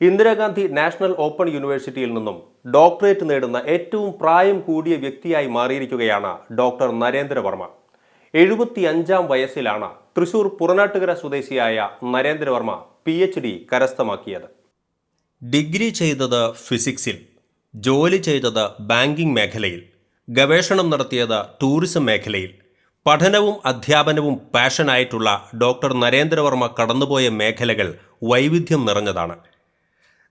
Indira Gandhi national open യൂണിവേഴ്സിറ്റിയിൽ നിന്നും doctorate നേടുന്ന ഏറ്റവും പ്രായം കൂടിയ വ്യക്തിയായി മാറിയിരിക്കുകയാണ് ഡോക്ടർ നരേന്ദ്രവർമ്മ എഴുപത്തിയഞ്ചാം വയസ്സിലാണ് തൃശൂർ പുറനാട്ടുകര സ്വദേശിയായ നരേന്ദ്രവർമ്മ പി എച്ച് ഡി കരസ്ഥമാക്കിയത്. ഡിഗ്രി ചെയ്തത് ഫിസിക്സിൽ ജോലി ചെയ്തത് ബാങ്കിംഗ് മേഖലയിൽ ഗവേഷണം നടത്തിയത് ടൂറിസം മേഖലയിൽ പഠനവും അധ്യാപനവും പാഷനായിട്ടുള്ള ഡോക്ടർ നരേന്ദ്രവർമ്മ കടന്നുപോയ മേഖലകൾ വൈവിധ്യം നിറഞ്ഞതാണ്.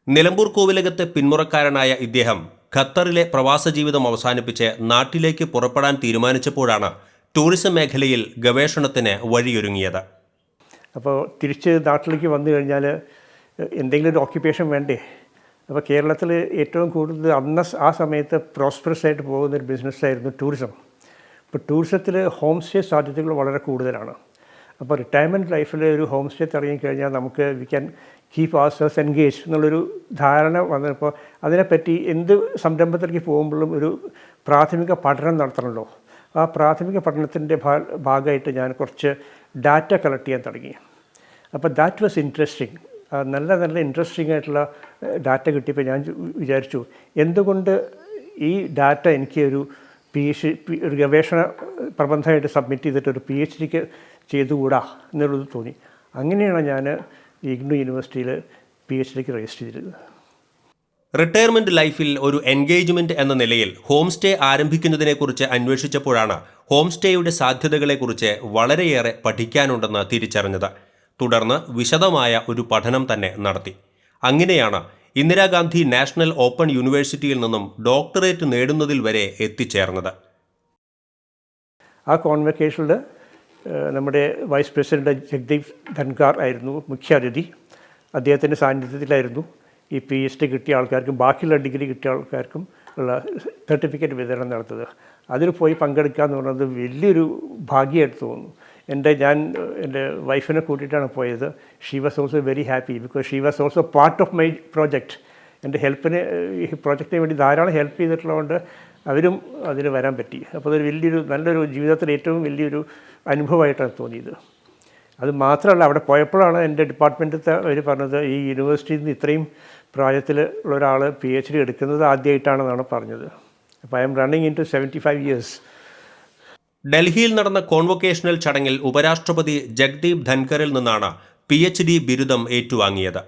നിലമ്പൂർ കോവിലകത്തെ പിന്മുറക്കാരനായ ഇദ്ദേഹം ഖത്തറിലെ പ്രവാസ ജീവിതം അവസാനിപ്പിച്ച് നാട്ടിലേക്ക് പുറപ്പെടാൻ തീരുമാനിച്ചപ്പോഴാണ് ടൂറിസം മേഖലയിൽ ഗവേഷണത്തിന് വഴിയൊരുങ്ങിയത്. അപ്പോൾ തിരിച്ച് നാട്ടിലേക്ക് വന്നു കഴിഞ്ഞാൽ എന്തെങ്കിലും ഒരു ഓക്യുപ്പേഷൻ വേണ്ടേ? അപ്പോൾ കേരളത്തിൽ ഏറ്റവും കൂടുതൽ അന്ന ആ സമയത്ത് പ്രോസ്പെറസ് ആയിട്ട് പോകുന്ന ഒരു ബിസിനസ്സായിരുന്നു ടൂറിസം ഇപ്പോൾ ടൂറിസത്തിൽ ഹോം സ്റ്റേ സാധ്യതകൾ വളരെ കൂടുതലാണ്. അപ്പോൾ റിട്ടയർമെന്റ് ലൈഫിൽ ഒരു ഹോം സ്റ്റേ തുടങ്ങിക്കഴിഞ്ഞാൽ നമുക്ക് we can keep selves engage എന്നുള്ളൊരു ധാരണ വന്നപ്പോൾ അതിനെപ്പറ്റി എന്ത് സംരംഭത്തിലേക്ക് പോകുമ്പോഴും ഒരു പ്രാഥമിക പഠനം നടത്തണമല്ലോ. ആ പ്രാഥമിക പഠനത്തിന്റെ ഭാഗമായിട്ട് ഞാൻ കുറച്ച് ഡാറ്റ കളക്ട് ചെയ്യാൻ തുടങ്ങി. അപ്പോൾ ദാറ്റ് വാസ് ഇൻട്രസ്റ്റിംഗ് നല്ല നല്ല ഇൻട്രസ്റ്റിംഗ് ആയിട്ടുള്ള ഡാറ്റ കിട്ടിയപ്പോൾ ഞാൻ വിചാരിച്ചു എന്തുകൊണ്ട് ഈ ഡാറ്റ എനിക്ക് ഒരു പി എച്ച് ഒരു ഗവേഷണ പ്രബന്ധമായിട്ട് സബ്മിറ്റ് ചെയ്തിട്ട് ഒരു പി എച്ച് ഡിക്ക് ചെയ്തുകൂടാ എന്നുള്ളത് തോന്നി. അങ്ങനെയാണ് ഞാൻ ഇഗ്നു യൂണിവേഴ്സിറ്റിയിൽ പി എച്ച് ഡിക്ക് രജിസ്റ്റർ ചെയ്തത് റിട്ടയർമെന്റ് ലൈഫിൽ ഒരു എൻഗേജ്മെന്റ് എന്ന നിലയിൽ ഹോം സ്റ്റേ ആരംഭിക്കുന്നതിനെക്കുറിച്ച് അന്വേഷിച്ചപ്പോഴാണ് ഹോം സ്റ്റേയുടെ സാധ്യതകളെക്കുറിച്ച് വളരെയേറെ പഠിക്കാനുണ്ടെന്ന് തിരിച്ചറിഞ്ഞത്. തുടർന്ന് വിശദമായ ഒരു പഠനം തന്നെ നടത്തി. അങ്ങനെയാണ് ഇന്ദിരാഗാന്ധി നാഷണൽ ഓപ്പൺ യൂണിവേഴ്സിറ്റിയിൽ നിന്നും ഡോക്ടറേറ്റ് നേടുന്നതിൽ വരെ എത്തിച്ചേർന്നത്. ആ കോൺവെക്കേഷനിൽ നമ്മുടെ വൈസ് പ്രസിഡന്റ് ജഗ്ദീപ് ധൻകാർ ആയിരുന്നു മുഖ്യാതിഥി. അദ്ദേഹത്തിന്റെ സാന്നിധ്യത്തിലായിരുന്നു ഈ പി എച്ച് ഡി കിട്ടിയ ആൾക്കാർക്കും ബാക്കിയുള്ള ഡിഗ്രി കിട്ടിയ ആൾക്കാർക്കും ഉള്ള സർട്ടിഫിക്കറ്റ് വിതരണം നടത്തുന്നത്. അതിൽ പോയി പങ്കെടുക്കുക എന്ന് പറയുന്നത് വലിയൊരു ഭാഗ്യമായിട്ട് തോന്നുന്നു. എന്റെ ഞാൻ എന്റെ വൈഫിനെ കൂട്ടിയിട്ടാണ് പോയത്. She was also very happy because she was also part of my project എന്റെ ഹെൽപ്പിന് ഈ പ്രോജക്റ്റിന് വേണ്ടി ധാരാളം ഹെൽപ്പ് ചെയ്തിട്ടുള്ളതുകൊണ്ട് അവരും അതിന് വരാൻ പറ്റി. അപ്പോൾ അതൊരു വലിയൊരു നല്ലൊരു ജീവിതത്തിൽ ഏറ്റവും വലിയൊരു അനുഭവമായിട്ടാണ് തോന്നിയത്. അത് മാത്രമല്ല അവിടെ പോയപ്പോഴാണ് എന്റെ ഡിപ്പാർട്ട്മെന്റത്തെ അവർ പറഞ്ഞത് ഈ യൂണിവേഴ്സിറ്റിയിൽ നിന്ന് ഇത്രയും പ്രായത്തിൽ ഉള്ള ഒരാൾ പി എച്ച് ഡി എടുക്കുന്നത് ആദ്യമായിട്ടാണെന്നാണ് പറഞ്ഞത്. അപ്പോൾ I'm running into seventy five years ഡൽഹിയിൽ നടന്ന കോൺവൊക്കേഷണൽ ചടങ്ങിൽ ഉപരാഷ്ട്രപതി ജഗ്ദീപ് ധൻഖറിൽ നിന്നാണ് പി എച്ച് ഡി ബിരുദം ഏറ്റുവാങ്ങിയത്.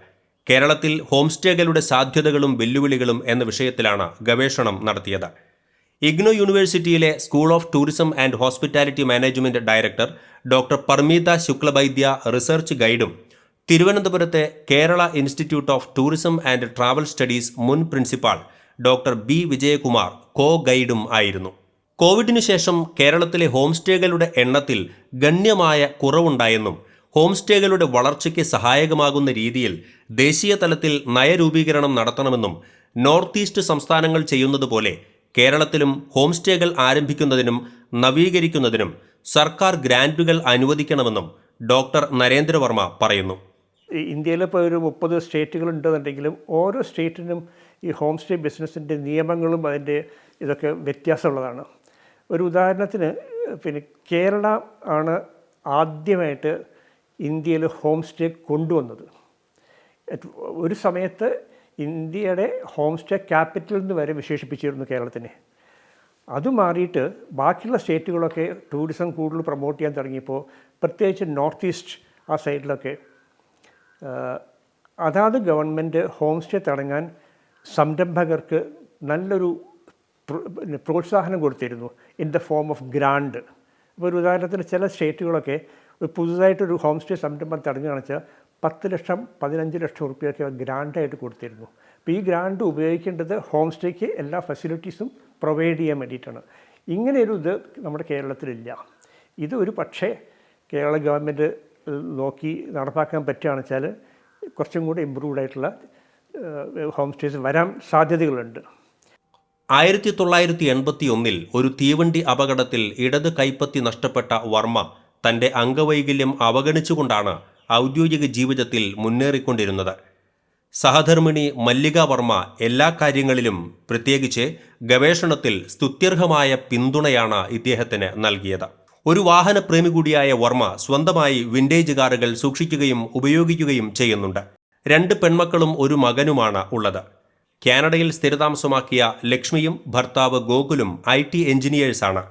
കേരളത്തിൽ ഹോംസ്റ്റേകളുടെ സാധ്യതകളും വെല്ലുവിളികളും എന്ന വിഷയത്തിലാണ് ഗവേഷണം നടത്തിയത്. ഇഗ്നോ യൂണിവേഴ്സിറ്റിയിലെ school of tourism and hospitality management director doctor Parmita Shuklabaidya research ഗൈഡും തിരുവനന്തപുരത്തെ Kerala institute of tourism and travel studies മുൻ principal doctor B Vijayakumar co ഗൈഡും ആയിരുന്നു. കോവിഡിനു ശേഷം കേരളത്തിലെ ഹോം സ്റ്റേകളുടെ എണ്ണത്തിൽ ഗണ്യമായ കുറവുണ്ടായെന്നും ഹോം സ്റ്റേകളുടെ വളർച്ചയ്ക്ക് സഹായകമാകുന്ന രീതിയിൽ ദേശീയ തലത്തിൽ നയരൂപീകരണം നടത്തണമെന്നും നോർത്ത് ഈസ്റ്റ് സംസ്ഥാനങ്ങൾ ചെയ്യുന്നത് പോലെ കേരളത്തിലും ഹോം സ്റ്റേകൾ ആരംഭിക്കുന്നതിനും നവീകരിക്കുന്നതിനും സർക്കാർ ഗ്രാന്റുകൾ അനുവദിക്കണമെന്നും ഡോക്ടർ നരേന്ദ്രവർമ്മ പറയുന്നു. ഇന്ത്യയിലെ ഇന്ത്യയിൽ ഇപ്പോൾ ഒരു മുപ്പത് സ്റ്റേറ്റുകളുണ്ടെന്നുണ്ടെങ്കിലും ഓരോ സ്റ്റേറ്റിനും ഈ ഹോം സ്റ്റേ ബിസിനസ്സിന്റെ നിയമങ്ങളും അതിന്റെ ഇതൊക്കെ വ്യത്യാസമുള്ളതാണ്. ഒരു ഉദാഹരണത്തിന് പിന്നെ കേരള ആണ് ആദ്യമായിട്ട് ഇന്ത്യയിൽ ഹോം സ്റ്റേ കൊണ്ടുവന്നത്. ഒരു സമയത്ത് ഇന്ത്യയുടെ ഹോം സ്റ്റേ ക്യാപിറ്റൽ എന്ന് വരെ വിശേഷിപ്പിച്ചിരുന്നു കേരളത്തിനെ. അത് മാറിയിട്ട് ബാക്കിയുള്ള സ്റ്റേറ്റുകളൊക്കെ ടൂറിസം കൂടുതൽ പ്രൊമോട്ട് ചെയ്യാൻ തുടങ്ങിയപ്പോൾ പ്രത്യേകിച്ച് നോർത്ത് ഈസ്റ്റ് ആ സൈഡിലൊക്കെ അതാത് ഗവൺമെന്റ് ഹോം സ്റ്റേ തുടങ്ങാൻ സംരംഭകർക്ക് നല്ലൊരു പ്രോത്സാഹനം കൊടുത്തിരുന്നു. In the form of grant ഇപ്പോൾ ഒരു ഉദാഹരണത്തിന് ചില സ്റ്റേറ്റുകളൊക്കെ ഒരു പുതുതായിട്ടൊരു ഹോം സ്റ്റേ സംരംഭം തടഞ്ഞു വെച്ചാൽ പത്ത് ലക്ഷം പതിനഞ്ച് ലക്ഷം റുപ്യൊക്കെ ഗ്രാൻഡായിട്ട് കൊടുത്തിരുന്നു. അപ്പോൾ ഈ ഗ്രാൻഡ് ഉപയോഗിക്കേണ്ടത് ഹോം സ്റ്റേക്ക് എല്ലാ ഫെസിലിറ്റീസും പ്രൊവൈഡ് ചെയ്യാൻ വേണ്ടിയിട്ടാണ്. ഇങ്ങനെയൊരു ഇത് നമ്മുടെ കേരളത്തിലില്ല. ഇത് ഒരു പക്ഷേ കേരള ഗവൺമെന്റ് നോക്കി നടപ്പാക്കാൻ പറ്റുകയാണെന്ന് വെച്ചാൽ കുറച്ചും കൂടി ഇമ്പ്രൂവ്ഡ് ആയിട്ടുള്ള ഹോം സ്റ്റേസ് വരാൻ സാധ്യതകളുണ്ട്. ആയിരത്തി തൊള്ളായിരത്തി എൺപത്തി ഒന്നിൽ ഒരു തീവണ്ടി അപകടത്തിൽ ഇടത് കൈപ്പത്തി നഷ്ടപ്പെട്ട വർമ്മ തന്റെ അംഗവൈകല്യം അവഗണിച്ചുകൊണ്ടാണ് ഔദ്യോഗിക ജീവിതത്തിൽ മുന്നേറിക്കൊണ്ടിരുന്നത്. സഹധർമ്മിണി മല്ലിക വർമ്മ എല്ലാ കാര്യങ്ങളിലും പ്രത്യേകിച്ച് ഗവേഷണത്തിൽ സ്തുത്യർഹമായ പിന്തുണയാണ് ഇദ്ദേഹത്തിന് നൽകിയത്. ഒരു വാഹനപ്രേമി കൂടിയായ വർമ്മ സ്വന്തമായി വിന്റേജ് കാറുകൾ സൂക്ഷിക്കുകയും ഉപയോഗിക്കുകയും ചെയ്യുന്നുണ്ട്. രണ്ട് പെൺമക്കളും ഒരു മകനുമാണ് ഉള്ളത്. കാനഡയിൽ സ്ഥിരതാമസമാക്കിയ ലക്ഷ്മിയും ഭർത്താവ് ഗോകുലും ഐ ടി എഞ്ചിനീയേഴ്സാണ്.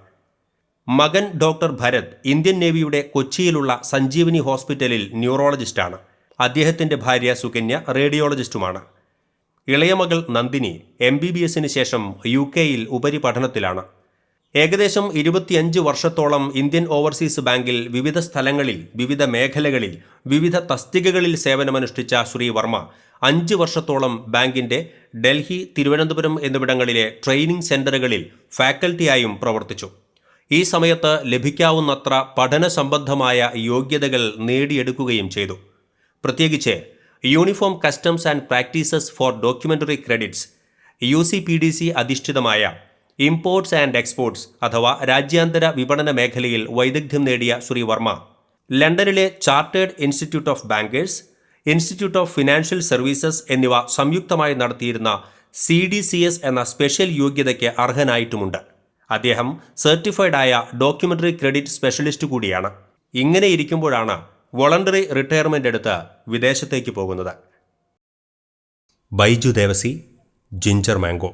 മകൻ ഡോക്ടർ ഭരത് ഇന്ത്യൻ നേവിയുടെ കൊച്ചിയിലുള്ള സഞ്ജീവനി ഹോസ്പിറ്റലിൽ ന്യൂറോളജിസ്റ്റാണ്. അദ്ദേഹത്തിന്റെ ഭാര്യ സുകന്യ റേഡിയോളജിസ്റ്റുമാണ്. ഇളയ മകൾ നന്ദിനി എം ബി ബി എസിന് ശേഷം യു കെയിൽ ഉപരിപഠനത്തിലാണ്. ഏകദേശം ഇരുപത്തിയഞ്ച് വർഷത്തോളം ഇന്ത്യൻ ഓവർസീസ് ബാങ്കിൽ വിവിധ സ്ഥലങ്ങളിൽ വിവിധ മേഖലകളിൽ വിവിധ തസ്തികകളിൽ സേവനമനുഷ്ഠിച്ച ശ്രീ വർമ്മ അഞ്ച് വർഷത്തോളം ബാങ്കിന്റെ ഡൽഹി തിരുവനന്തപുരം എന്നിവിടങ്ങളിലെ ട്രെയിനിംഗ് സെന്ററുകളിൽ ഫാക്കൽറ്റിയായും പ്രവർത്തിച്ചു. ഈ സമയത്ത് ലഭിക്കാവുന്നത്ര പഠന സംബന്ധമായ യോഗ്യതകൾ നേടിയെടുക്കുകയും ചെയ്തു. പ്രത്യേകിച്ച് uniform customs and practices for documentary credits U C P D C അധിഷ്ഠിതമായ ഇമ്പോർട്ട്സ് ആൻഡ് എക്സ്പോർട്സ് അഥവാ രാജ്യാന്തര വിപണന മേഖലയിൽ വൈദഗ്ധ്യം നേടിയ ശ്രീ വർമ്മ ലണ്ടനിലെ chartered institute of bankers institute of financial services എന്നിവ സംയുക്തമായി നടത്തിയിരുന്ന സി ഡി സി എസ് എന്ന സ്പെഷ്യൽ യോഗ്യതയ്ക്ക് അർഹനായിട്ടുമുണ്ട്. അദ്ദേഹം സർട്ടിഫൈഡ് ആയ ഡോക്യുമെന്ററി ക്രെഡിറ്റ് സ്പെഷ്യലിസ്റ്റ് കൂടിയാണ്. ഇങ്ങനെ ഇരിക്കുമ്പോഴാണ് വോളണ്ടറി റിട്ടയർമെന്റ് എടുത്ത് വിദേശത്തേക്ക് പോകുന്നത്. Baiju Devasi Ginger Mango.